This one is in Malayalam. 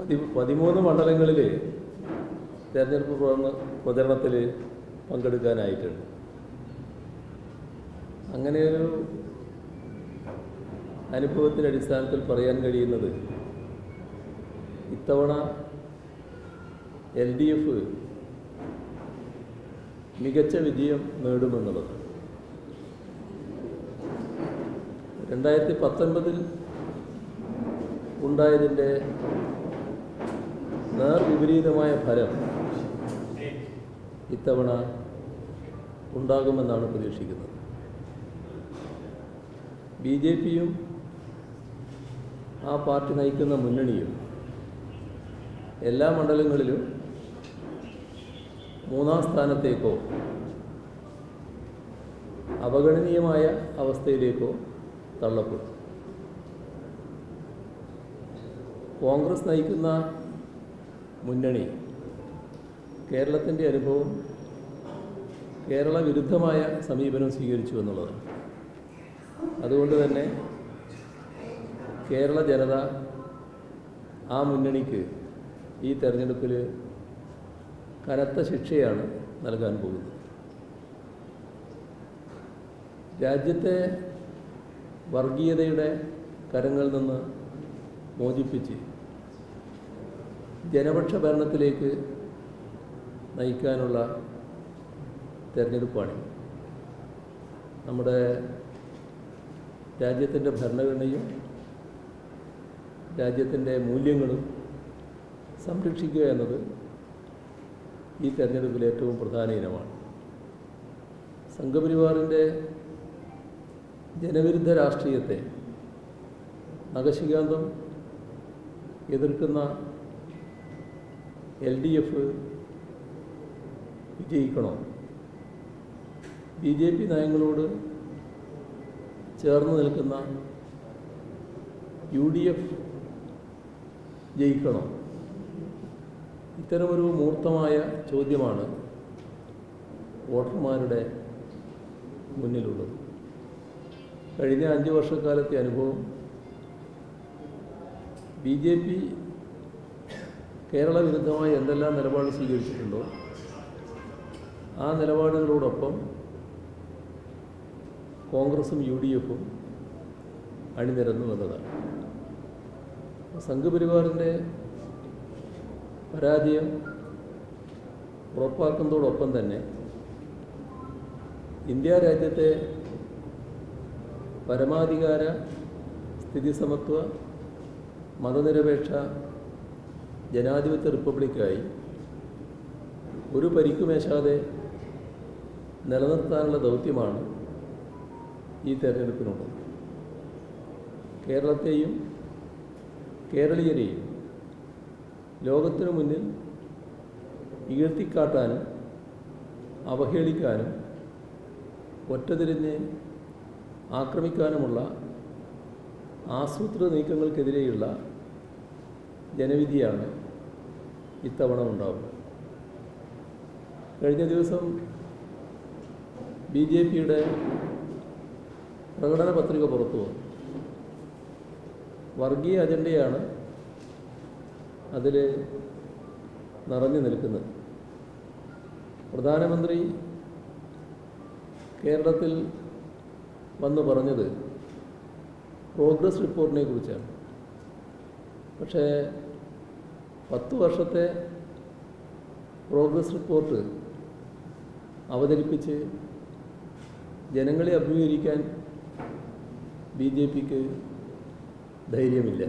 പതി പതിമൂന്ന് മണ്ഡലങ്ങളിൽ തെരഞ്ഞെടുപ്പ് പ്രചരണ പ്രചരണത്തിൽ പങ്കെടുക്കാനായിട്ടുണ്ട്. അങ്ങനെ ഒരു അനുഭവത്തിന്റെ അടിസ്ഥാനത്തിൽ പറയാൻ കഴിയുന്നത് ഇത്തവണ എൽ ഡി എഫ് മികച്ച വിജയം നേടുമെന്നുള്ളത്. രണ്ടായിരത്തി പത്തൊൻപതിൽ ഉണ്ടായതിന്റെ നേർവിപരീതമായ ഫലം ഇത്തവണ ഉണ്ടാകുമെന്നാണ് പ്രതീക്ഷിക്കുന്നത്. ബി ജെ പിയും ആ പാർട്ടി നയിക്കുന്ന മുന്നണിയും എല്ലാ മണ്ഡലങ്ങളിലും മൂന്നാം സ്ഥാനത്തേക്കോ അപഗണനീയമായ അവസ്ഥയിലേക്കോ തള്ളപ്പെടും. കോൺഗ്രസ് നയിക്കുന്ന മുന്നണി. കേരളത്തിന്റെ അനുഭവം കേരള വിരുദ്ധമായ സമീപനം സ്വീകരിച്ചു എന്നുള്ളതാണ്. അതുകൊണ്ട് തന്നെ കേരള ജനത ആ മുന്നണിക്ക് ഈ തെരഞ്ഞെടുപ്പിൽ കനത്ത ശിക്ഷയാണ് നൽകാൻ പോകുന്നത്. രാജ്യത്തെ വർഗീയതയുടെ കരങ്ങളിൽ നിന്ന് മോചിപ്പിച്ച് ജനപക്ഷ ഭരണത്തിലേക്ക് നയിക്കാനുള്ള തെരഞ്ഞെടുപ്പാണ്. നമ്മുടെ രാജ്യത്തിന്റെ ഭരണഘടനയും രാജ്യത്തിന്റെ മൂല്യങ്ങളും സംരക്ഷിക്കുക എന്നത് ഈ തെരഞ്ഞെടുപ്പിൽ ഏറ്റവും പ്രധാന ഇനമാണ്. സംഘപരിവാറിന്റെ ജനവിരുദ്ധ രാഷ്ട്രീയത്തെ നഖശികാന്തം എതിർക്കുന്ന എൽ ഡി എഫ് വിജയിക്കണോ? ബി ജെ പി നയങ്ങളോട് ചേർന്ന് നിൽക്കുന്ന യു ഡി എഫ് ജയിക്കണോ? ഇത്തരമൊരു മൂർത്തമായ ചോദ്യമാണ് വോട്ടർമാരുടെ മുന്നിലുള്ളത്. കഴിഞ്ഞ അഞ്ച് വർഷക്കാലത്തെ അനുഭവം ബി ജെ പി കേരള വിരുദ്ധമായി എന്തെല്ലാം നിലപാട് സ്വീകരിച്ചിട്ടുണ്ടോ? ആ നിലപാടുകളോടൊപ്പം കോൺഗ്രസും യു ഡി എഫും അണിനിരന്നു എന്നതാണ്. സംഘപരിവാറിന്റെ പരാജയം ഉറപ്പാക്കുന്നതോടൊപ്പം തന്നെ ഇന്ത്യ രാജ്യത്തെ പരമാധികാര സ്ഥിതിസമത്വ മതനിരപേക്ഷ ജനാധിപത്യ റിപ്പബ്ലിക്കായി ഒരു പരിക്കുമേശാതെ നിലനിർത്താനുള്ള ദൗത്യമാണ് ഈ തെരഞ്ഞെടുപ്പിനുള്ളത്. കേരളത്തെയും കേരളീയരെയും ലോകത്തിനു മുന്നിൽ ഉയർത്തിക്കാട്ടാനും അവഹേളിക്കാനും ഒറ്റതിരിഞ്ഞ് ആക്രമിക്കാനുമുള്ള ആസൂത്രിത നീക്കങ്ങൾക്കെതിരെയുള്ള ജനവിധിയാണ് ഇത്തവണ ഉണ്ടാവുക കഴിഞ്ഞ ദിവസം ബി ജെ പിയുടെ പ്രകടന പത്രിക പുറത്തു വന്നു. വർഗീയ അജണ്ടയാണ് അതിൽ നിറഞ്ഞു നിൽക്കുന്നത്. പ്രധാനമന്ത്രി കേരളത്തിൽ വന്ന് പറഞ്ഞത് പ്രോഗ്രസ് റിപ്പോർട്ടിനെ കുറിച്ചാണ്. പക്ഷേ പത്ത് വർഷത്തെ പ്രോഗ്രസ് റിപ്പോർട്ട് അവതരിപ്പിച്ച് ജനങ്ങളെ അഭിമുഖീകരിക്കാൻ ബി ജെ പിക്ക് ധൈര്യമില്ല.